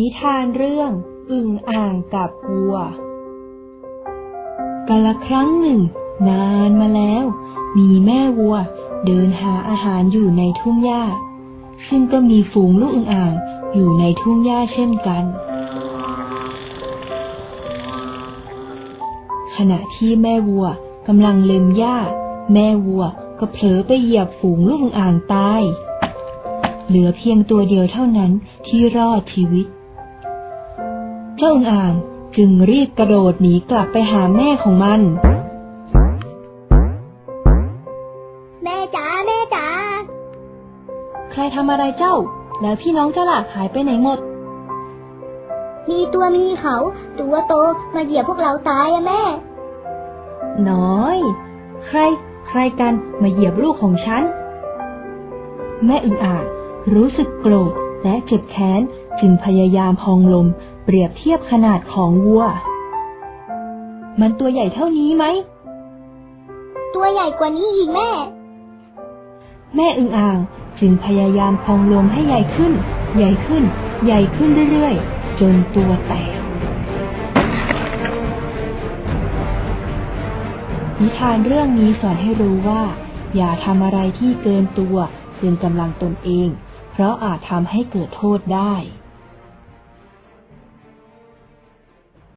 นิทานเรื่องอึ่งอ่างกับวัวกาละครั้งหนึ่ง นานมาแล้ว มีแม่วัว เดินหาอาหารอยู่ในทุ่งหญ้า ซึ่งก็มีฝูงลูกอึ่งอ่างอยู่ในทุ่งหญ้าเช่นกัน ขณะที่แม่วัวกำลังเล็มหญ้า แม่วัวก็เผลอไปเหยียบฝูงลูกอึ่งอ่างตาย เหลือเพียงตัวเดียวเท่านั้นที่รอดชีวิต เจ้าอึ่งอ่างจึงรีบกระโดดหนีกลับไปหาแม่ของมัน แม่จ๋าแม่จ๋าใครทำอะไรเจ้า แล้วพี่น้องเจ้าล่ะหายไปไหนหมด มีตัวมีเขา ตัวโตมาเหยียบพวกเราตายอะแม่ น้อย ใคร ใครกันมาเหยียบลูกของฉัน แม่อึ่งอ่างรู้สึกโกรธและเจ็บแค้น จึงพยายามพองลม เปรียบเทียบขนาดของวัว มันตัวใหญ่เท่านี้ไหม ตัวใหญ่กว่านี้อีกแม่ แม่อึ่งอ่างจึงพยายามพองลมให้ใหญ่ขึ้น ใหญ่ขึ้น ใหญ่ขึ้นเรื่อยๆ จนตัวแตก นิทานเรื่องนี้สอนให้รู้ว่า อย่าทำอะไรที่เกินตัวเกินกำลังตนเอง เพราะอาจทำให้เกิดโทษได้